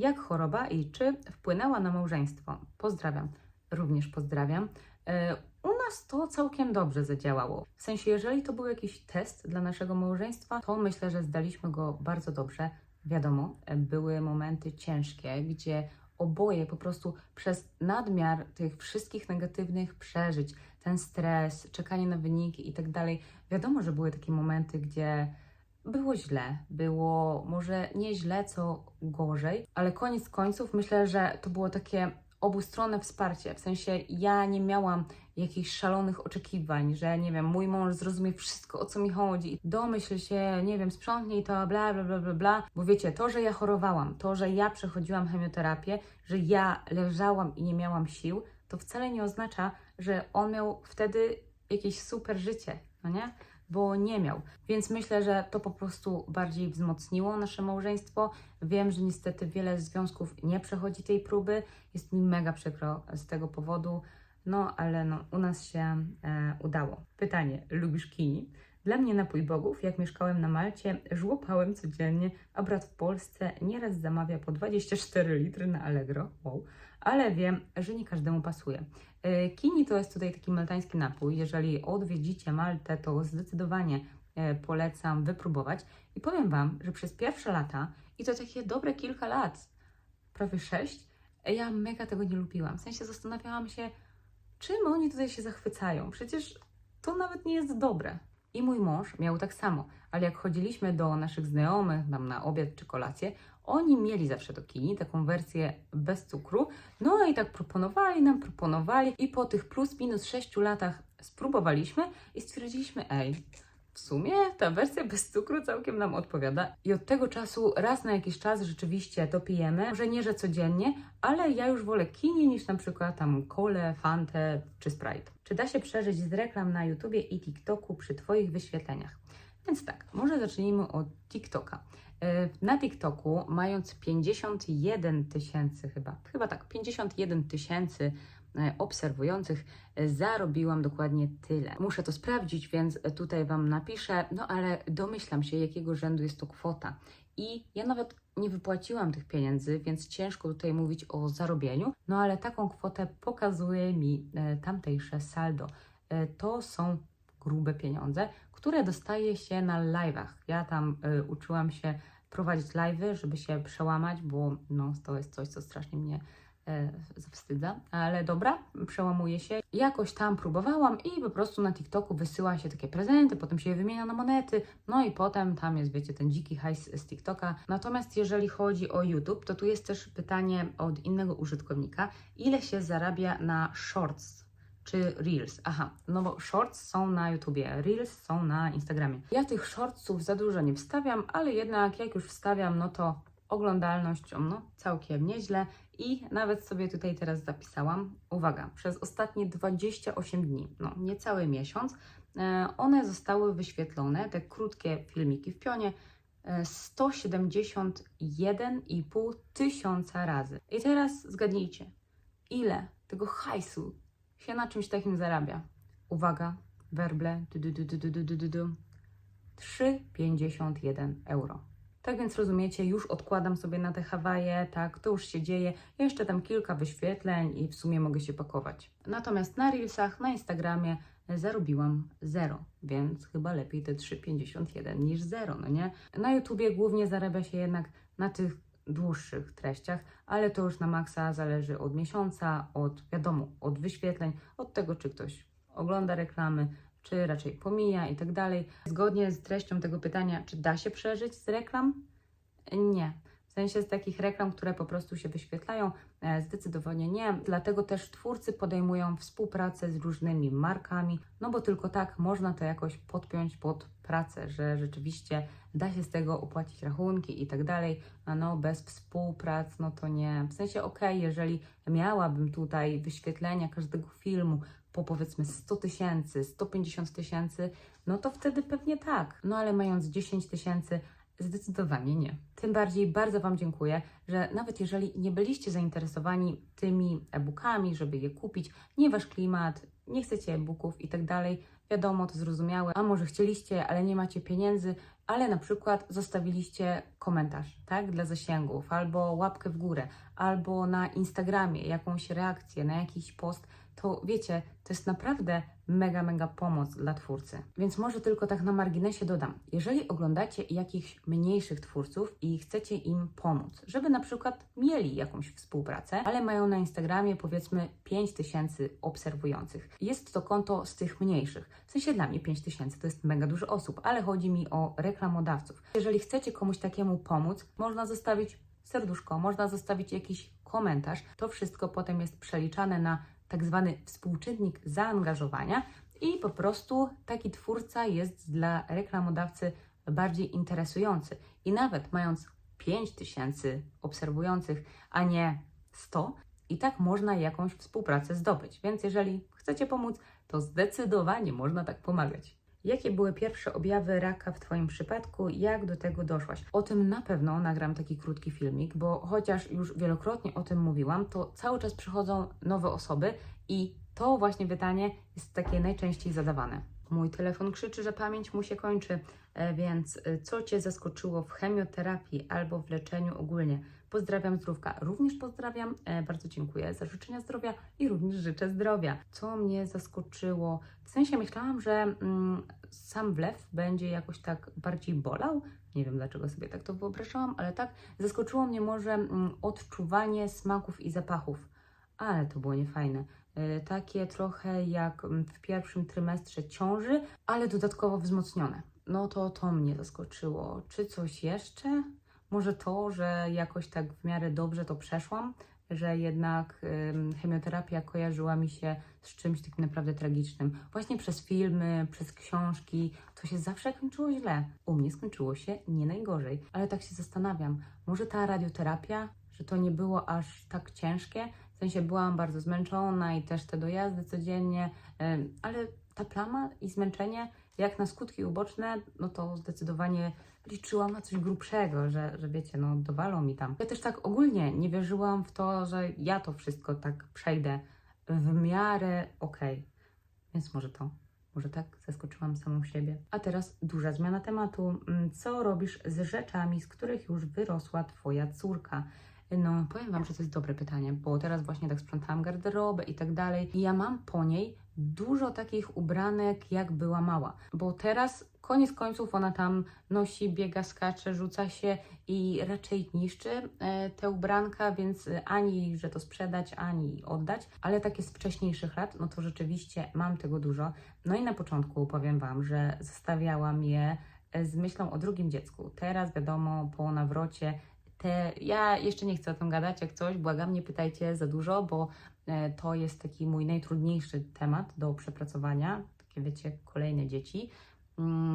Jak choroba i czy wpłynęła na małżeństwo? Pozdrawiam. Również pozdrawiam. E, U nas to całkiem dobrze zadziałało. W sensie, jeżeli to był jakiś test dla naszego małżeństwa, to myślę, że zdaliśmy go bardzo dobrze. Wiadomo, e, były momenty ciężkie, gdzie oboje po prostu przez nadmiar tych wszystkich negatywnych przeżyć, ten stres, czekanie na wyniki i tak dalej, wiadomo, że były takie momenty, gdzie było źle, było może nie źle, co gorzej, ale koniec końców myślę, że to było takie obustronne wsparcie. W sensie ja nie miałam jakichś szalonych oczekiwań, że nie wiem, mój mąż zrozumie wszystko, o co mi chodzi, domyśl się, nie wiem, sprzątnij to, bla, bla, bla, bla, bla. Bo wiecie, to, że ja chorowałam, to, że ja przechodziłam chemioterapię, że ja leżałam i nie miałam sił, to wcale nie oznacza, że on miał wtedy jakieś super życie, no nie? Bo nie miał. Więc myślę, że to po prostu bardziej wzmocniło nasze małżeństwo. Wiem, że niestety wiele związków nie przechodzi tej próby. Jest mi mega przykro z tego powodu. No, ale no, u nas się e, udało. Pytanie, lubisz kini? Dla mnie napój bogów, jak mieszkałem na Malcie, żłopałem codziennie, a brat w Polsce nieraz zamawia po 24 litry na Allegro. Wow. Ale wiem, że nie każdemu pasuje. E, Kini to jest tutaj taki maltański napój. Jeżeli odwiedzicie Maltę, to zdecydowanie e, polecam wypróbować. I powiem Wam, że przez pierwsze lata, i to takie dobre kilka lat, prawie sześć, ja mega tego nie lubiłam. W sensie zastanawiałam się, czym oni tutaj się zachwycają. Przecież to nawet nie jest dobre. I mój mąż miał tak samo, ale jak chodziliśmy do naszych znajomych, tam na obiad czy kolację, oni mieli zawsze do kini, taką wersję bez cukru. No i tak proponowali nam, proponowali i po tych plus minus 6 latach spróbowaliśmy i stwierdziliśmy, ej, w sumie ta wersja bez cukru całkiem nam odpowiada i od tego czasu raz na jakiś czas rzeczywiście to pijemy. Może nie, że codziennie, ale ja już wolę kini niż na przykład tam kole, fantę czy sprite. Czy da się przeżyć z reklam na YouTubie i TikToku przy Twoich wyświetleniach? Więc tak, może zacznijmy od TikToka. E, Na TikToku, mając 51 tysięcy chyba, chyba tak, 51 tysięcy e, obserwujących, e, zarobiłam dokładnie tyle. Muszę to sprawdzić, więc tutaj Wam napiszę, no ale domyślam się, jakiego rzędu jest to kwota. I ja nawet nie wypłaciłam tych pieniędzy, więc ciężko tutaj mówić o zarobieniu, no ale taką kwotę pokazuje mi tamtejsze saldo. To są grube pieniądze, które dostaje się na live'ach. Ja tam e, uczyłam się prowadzić live'y, żeby się przełamać, bo no, to jest coś, co strasznie mnie e, zawstydza, ale dobra, przełamuję się. Jakoś tam próbowałam i po prostu na TikToku wysyła się takie prezenty, potem się je wymienia na monety, no i potem tam jest, wiecie, ten dziki hajs z TikToka. Natomiast jeżeli chodzi o YouTube, to tu jest też pytanie od innego użytkownika, ile się zarabia na shorts? Czy Reels? Aha, no bo Shorts są na YouTubie, Reels są na Instagramie. Ja tych Shortsów za dużo nie wstawiam, ale jednak jak już wstawiam, no to oglądalnością, no całkiem nieźle i nawet sobie tutaj teraz zapisałam, uwaga, przez ostatnie 28 dni, no niecały miesiąc, e, one zostały wyświetlone, te krótkie filmiki w pionie, e, 171,5 tysiąca razy. I teraz zgadnijcie, ile tego hajsu się na czymś takim zarabia. Uwaga, werble 3,51 euro. Tak więc rozumiecie, już odkładam sobie na te Hawaje, tak, to już się dzieje, jeszcze tam kilka wyświetleń i w sumie mogę się pakować. Natomiast na Reelsach, na Instagramie zarobiłam 0, więc chyba lepiej te 3,51 niż 0, no nie? Na YouTubie głównie zarabia się jednak na tych dłuższych treściach, ale to już na maksa zależy od miesiąca, od wiadomo, od wyświetleń, od tego, czy ktoś ogląda reklamy, czy raczej pomija i tak dalej. Zgodnie z treścią tego pytania, czy da się przeżyć z reklam? Nie. W sensie z takich reklam, które po prostu się wyświetlają, e, zdecydowanie nie. Dlatego też twórcy podejmują współpracę z różnymi markami, no bo tylko tak można to jakoś podpiąć pod pracę, że rzeczywiście da się z tego opłacić rachunki i tak dalej. A no bez współprac, no to nie. W sensie okej, jeżeli miałabym tutaj wyświetlenia każdego filmu po powiedzmy 100 tysięcy, 150 tysięcy, no to wtedy pewnie tak. No ale mając 10 tysięcy, Zdecydowanie nie. Tym bardziej bardzo Wam dziękuję, że nawet jeżeli nie byliście zainteresowani tymi e-bookami, żeby je kupić, nie Wasz klimat, nie chcecie e-booków i tak dalej, wiadomo, to zrozumiałe, a może chcieliście, ale nie macie pieniędzy, ale na przykład zostawiliście komentarz, tak, dla zasięgów, albo łapkę w górę, albo na Instagramie jakąś reakcję na jakiś post, to wiecie, to jest naprawdę mega, mega pomoc dla twórcy. Więc może tylko tak na marginesie dodam, jeżeli oglądacie jakichś mniejszych twórców i chcecie im pomóc, żeby na przykład mieli jakąś współpracę, ale mają na Instagramie powiedzmy 5000 obserwujących. Jest to konto z tych mniejszych. W sensie dla mnie 5000 to jest mega dużo osób, ale chodzi mi o reklamodawców. Jeżeli chcecie komuś takiemu pomóc, można zostawić serduszko, można zostawić jakiś komentarz. To wszystko potem jest przeliczane na tak zwany współczynnik zaangażowania i po prostu taki twórca jest dla reklamodawcy bardziej interesujący. I nawet mając 5000 obserwujących, a nie 100, i tak można jakąś współpracę zdobyć. Więc jeżeli chcecie pomóc, to zdecydowanie można tak pomagać. Jakie były pierwsze objawy raka w Twoim przypadku? Jak do tego doszłaś? O tym na pewno nagram taki krótki filmik, bo chociaż już wielokrotnie o tym mówiłam, to cały czas przychodzą nowe osoby i to właśnie pytanie jest takie najczęściej zadawane. Mój telefon krzyczy, że pamięć mu się kończy, e, więc e, co Cię zaskoczyło w chemioterapii albo w leczeniu ogólnie? Pozdrawiam zdrówka. Również pozdrawiam, e, bardzo dziękuję za życzenia zdrowia i również życzę zdrowia. Co mnie zaskoczyło? W sensie myślałam, że mm, sam wlew będzie jakoś tak bardziej bolał. Nie wiem dlaczego sobie tak to wyobrażałam, ale tak zaskoczyło mnie może mm, odczuwanie smaków i zapachów. Ale to było niefajne. E, takie trochę jak mm, w pierwszym trymestrze ciąży, ale dodatkowo wzmocnione. No to to mnie zaskoczyło. Czy coś jeszcze? Może to, że jakoś tak w miarę dobrze to przeszłam, że jednak ym, chemioterapia kojarzyła mi się z czymś takim naprawdę tragicznym. Właśnie przez filmy, przez książki, to się zawsze kończyło źle. U mnie skończyło się nie najgorzej, ale tak się zastanawiam, może ta radioterapia, że to nie było aż tak ciężkie, w sensie byłam bardzo zmęczona i też te dojazdy codziennie, ale ta plama i zmęczenie, jak na skutki uboczne, no to zdecydowanie liczyłam na coś grubszego, że, że wiecie, no dowalą mi tam. Ja też tak ogólnie nie wierzyłam w to, że ja to wszystko tak przejdę w miarę okej. Więc może to. Może tak zaskoczyłam samą siebie. A teraz duża zmiana tematu. Mm, Co robisz z rzeczami, z których już wyrosła Twoja córka? No, powiem Wam, że to jest dobre pytanie, bo teraz właśnie tak sprzątałam garderobę i tak dalej. I ja mam po niej dużo takich ubranek, jak była mała. Bo teraz, koniec końców, ona tam nosi, biega, skacze, rzuca się i raczej niszczy e, te ubranka, więc ani, że to sprzedać, ani oddać. Ale tak jest z wcześniejszych lat, no to rzeczywiście mam tego dużo. No i na początku powiem Wam, że zostawiałam je e, z myślą o drugim dziecku. Teraz wiadomo, po nawrocie te, ja jeszcze nie chcę o tym gadać, jak coś, błagam, nie pytajcie za dużo, bo e, to jest taki mój najtrudniejszy temat do przepracowania, takie wiecie, kolejne dzieci,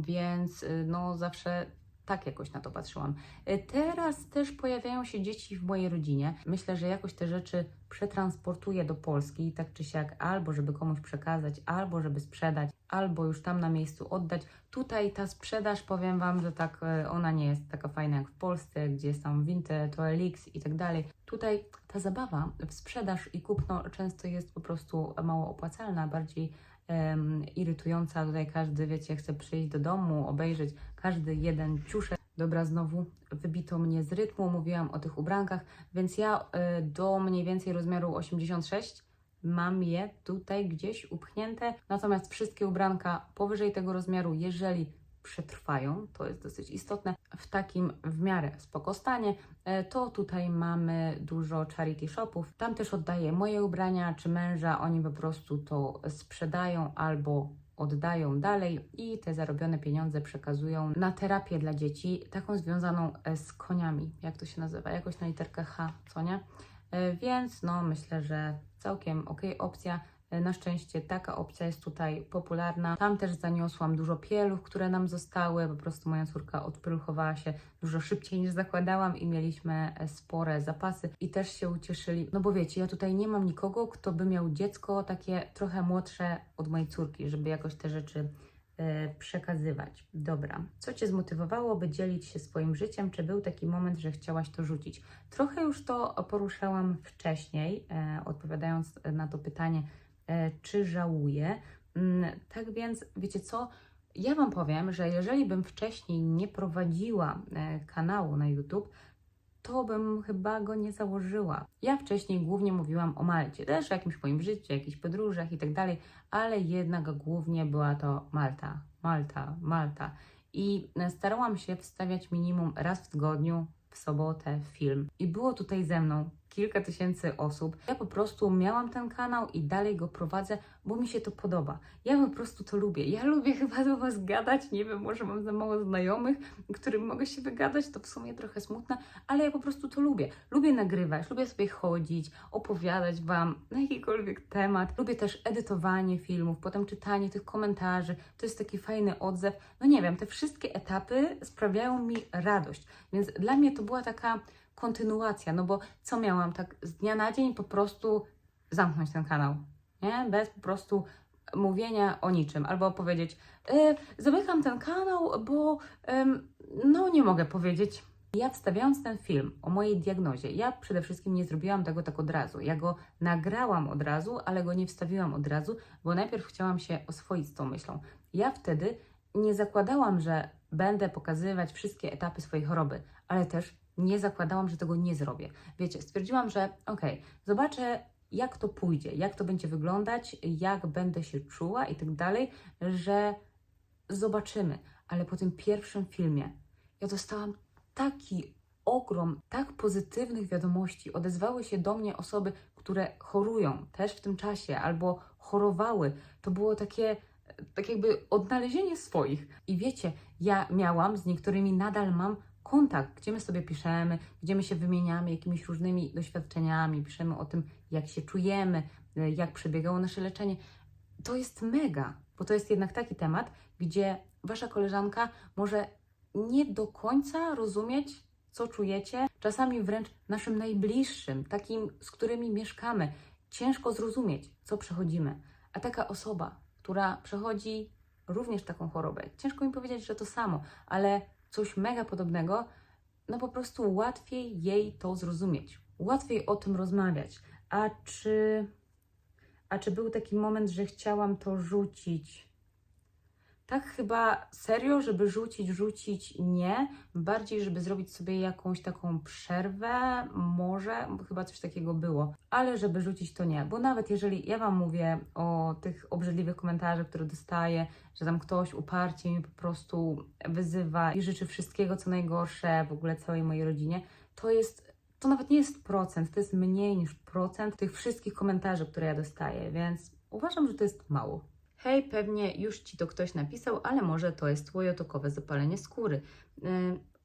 więc y, no zawsze tak jakoś na to patrzyłam. E, Teraz też pojawiają się dzieci w mojej rodzinie. Myślę, że jakoś te rzeczy przetransportuję do Polski, tak czy siak, albo żeby komuś przekazać, albo żeby sprzedać, albo już tam na miejscu oddać. Tutaj ta sprzedaż, powiem Wam, że tak e, ona nie jest taka fajna jak w Polsce, gdzie jest tam Vinted, OLX i tak dalej. Tutaj ta zabawa w sprzedaż i kupno często jest po prostu mało opłacalna, bardziej em, irytująca. Tutaj każdy, wiecie, chce przyjść do domu, obejrzeć każdy jeden ciuszek. Dobra, znowu wybito mnie z rytmu, mówiłam o tych ubrankach, więc ja y, do mniej więcej rozmiaru 86 mam je tutaj gdzieś upchnięte, natomiast wszystkie ubranka powyżej tego rozmiaru, jeżeli przetrwają, to jest dosyć istotne, w takim w miarę spoko stanie, e, to tutaj mamy dużo charity shopów. Tam też oddaję moje ubrania czy męża, oni po prostu to sprzedają albo oddają dalej i te zarobione pieniądze przekazują na terapię dla dzieci, taką związaną e, z koniami, jak to się nazywa, jakoś na literkę H, co nie? E, Więc no myślę, że całkiem ok opcja. E, Na szczęście taka opcja jest tutaj popularna. Tam też zaniosłam dużo pieluch, które nam zostały. Po prostu moja córka odpieluchowała się dużo szybciej niż zakładałam i mieliśmy e, spore zapasy i też się ucieszyli. No bo wiecie, ja tutaj nie mam nikogo, kto by miał dziecko takie trochę młodsze od mojej córki, żeby jakoś te rzeczy e, przekazywać. Dobra. Co Cię zmotywowało, by dzielić się swoim życiem? Czy był taki moment, że chciałaś to rzucić? Trochę już to poruszałam wcześniej, odpowiadając na to pytanie, czy żałuję. Mm, Tak więc, wiecie co? Ja Wam powiem, że jeżeli bym wcześniej nie prowadziła e, kanału na YouTube, to bym chyba go nie założyła. Ja wcześniej głównie mówiłam o Malcie, też o jakimś moim życiu, jakichś podróżach i tak dalej, ale jednak głównie była to Malta, Malta, Malta. I e, starałam się wstawiać minimum raz w tygodniu, w sobotę, film. I było tutaj ze mną kilka tysięcy osób. Ja po prostu miałam ten kanał i dalej go prowadzę, bo mi się to podoba. Ja po prostu to lubię. Ja lubię chyba do Was gadać. Nie wiem, może mam za mało znajomych, którym mogę się wygadać, to w sumie trochę smutne, ale ja po prostu to lubię. Lubię nagrywać, lubię sobie chodzić, opowiadać Wam na jakikolwiek temat. Lubię też edytowanie filmów, potem czytanie tych komentarzy. To jest taki fajny odzew. No nie wiem, te wszystkie etapy sprawiają mi radość. Więc dla mnie to była taka kontynuacja, no bo co miałam tak z dnia na dzień po prostu zamknąć ten kanał, nie? Bez po prostu mówienia o niczym, albo powiedzieć, e, zamykam ten kanał, bo no nie mogę powiedzieć. Ja wstawiając ten film o mojej diagnozie, ja przede wszystkim nie zrobiłam tego tak od razu. Ja go nagrałam od razu, ale go nie wstawiłam od razu, bo najpierw chciałam się oswoić z tą myślą. Ja wtedy nie zakładałam, że będę pokazywać wszystkie etapy swojej choroby, ale też nie zakładałam, że tego nie zrobię. Wiecie, stwierdziłam, że okej, zobaczę, jak to pójdzie, jak to będzie wyglądać, jak będę się czuła i tak dalej, że zobaczymy. Ale po tym pierwszym filmie ja dostałam taki ogrom tak pozytywnych wiadomości. Odezwały się do mnie osoby, które chorują też w tym czasie albo chorowały. To było takie, tak jakby odnalezienie swoich. I wiecie, ja miałam, z niektórymi nadal mam kontakt, gdzie my sobie piszemy, gdzie my się wymieniamy jakimiś różnymi doświadczeniami, piszemy o tym, jak się czujemy, y, jak przebiegało nasze leczenie. To jest mega, bo to jest jednak taki temat, gdzie wasza koleżanka może nie do końca rozumieć, co czujecie, czasami wręcz naszym najbliższym, takim, z którymi mieszkamy, ciężko zrozumieć, co przechodzimy. A taka osoba, która przechodzi również taką chorobę, ciężko mi powiedzieć, że to samo, ale coś mega podobnego, no po prostu łatwiej jej to zrozumieć, łatwiej o tym rozmawiać. A czy, a czy był taki moment, że chciałam to rzucić? Tak chyba serio, żeby rzucić, rzucić nie. Bardziej, żeby zrobić sobie jakąś taką przerwę, może, chyba coś takiego było. Ale żeby rzucić to nie, bo nawet jeżeli ja Wam mówię o tych obrzydliwych komentarzach, które dostaję, że tam ktoś uparcie mi po prostu wyzywa i życzy wszystkiego, co najgorsze w ogóle całej mojej rodzinie, to jest to nawet nie jest procent, to jest mniej niż procent tych wszystkich komentarzy, które ja dostaję, więc uważam, że to jest mało. Hej, pewnie już Ci to ktoś napisał, ale może to jest łojotokowe zapalenie skóry. Yy,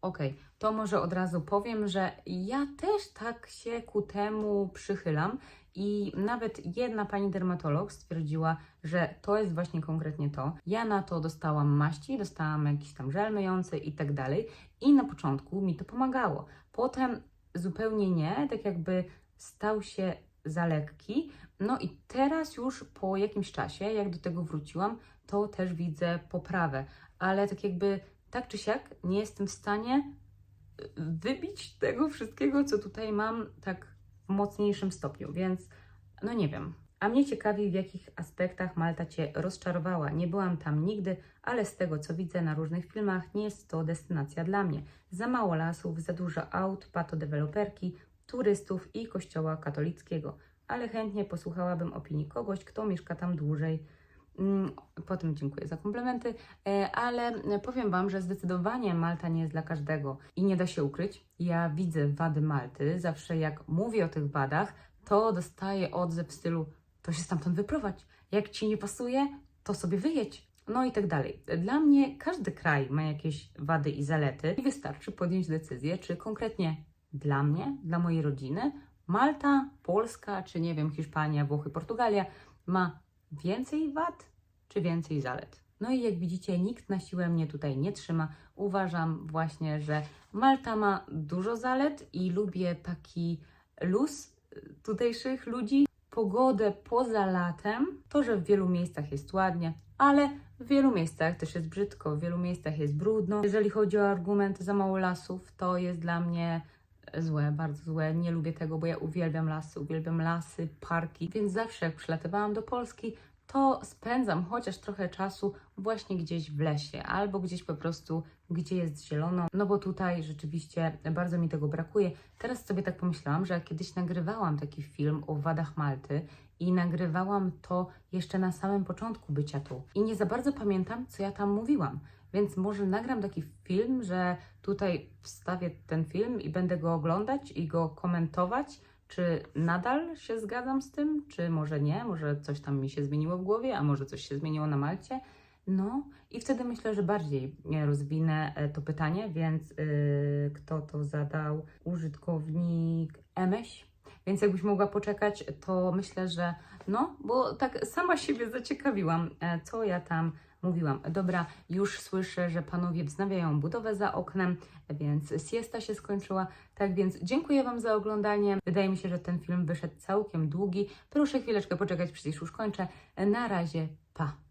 Okej, to może od razu powiem, że ja też tak się ku temu przychylam i nawet jedna pani dermatolog stwierdziła, że to jest właśnie konkretnie to. Ja na to dostałam maści, dostałam jakiś tam żel myjący i tak dalej i na początku mi to pomagało. Potem zupełnie nie, tak jakby stał się za lekki. No i teraz już po jakimś czasie, jak do tego wróciłam, to też widzę poprawę, ale tak jakby tak czy siak nie jestem w stanie y, wybić tego wszystkiego, co tutaj mam, tak w mocniejszym stopniu, więc no nie wiem. A mnie ciekawi, w jakich aspektach Malta Cię rozczarowała. Nie byłam tam nigdy, ale z tego, co widzę na różnych filmach, nie jest to destynacja dla mnie. Za mało lasów, za dużo aut, patodeweloperki, turystów i kościoła katolickiego. Ale chętnie posłuchałabym opinii kogoś, kto mieszka tam dłużej. Mm, Potem dziękuję za komplementy, e, ale powiem Wam, że zdecydowanie Malta nie jest dla każdego i nie da się ukryć. Ja widzę wady Malty, zawsze jak mówię o tych wadach, to dostaję odzew w stylu to się stamtąd wyprowadź. Jak Ci nie pasuje, to sobie wyjedź. No i tak dalej. Dla mnie każdy kraj ma jakieś wady i zalety i wystarczy podjąć decyzję, czy konkretnie dla mnie, dla mojej rodziny, Malta, Polska, czy nie wiem, Hiszpania, Włochy, Portugalia ma więcej wad czy więcej zalet. No i jak widzicie, nikt na siłę mnie tutaj nie trzyma. Uważam właśnie, że Malta ma dużo zalet i lubię taki luz tutejszych ludzi. Pogodę poza latem, to, że w wielu miejscach jest ładnie, ale w wielu miejscach też jest brzydko, w wielu miejscach jest brudno. Jeżeli chodzi o argument za mało lasów, to jest dla mnie złe, bardzo złe. Nie lubię tego, bo ja uwielbiam lasy, uwielbiam lasy, parki, więc zawsze jak przylatywałam do Polski, to spędzam chociaż trochę czasu właśnie gdzieś w lesie albo gdzieś po prostu, gdzie jest zielono, no bo tutaj rzeczywiście bardzo mi tego brakuje. Teraz sobie tak pomyślałam, że kiedyś nagrywałam taki film o wadach Malty i nagrywałam to jeszcze na samym początku bycia tu i nie za bardzo pamiętam, co ja tam mówiłam. Więc może nagram taki film, że tutaj wstawię ten film i będę go oglądać i go komentować, czy nadal się zgadzam z tym, czy może nie, może coś tam mi się zmieniło w głowie, a może coś się zmieniło na Malcie. No i wtedy myślę, że bardziej rozwinę e, to pytanie, więc yy, kto to zadał? Użytkownik Emeś. Więc jakbyś mogła poczekać, to myślę, że no, bo tak sama siebie zaciekawiłam, e, co ja tam mówiłam. Dobra, już słyszę, że panowie wznawiają budowę za oknem, więc siesta się skończyła. Tak więc dziękuję Wam za oglądanie. Wydaje mi się, że ten film wyszedł całkiem długi. Proszę chwileczkę poczekać, przecież już kończę. Na razie, pa!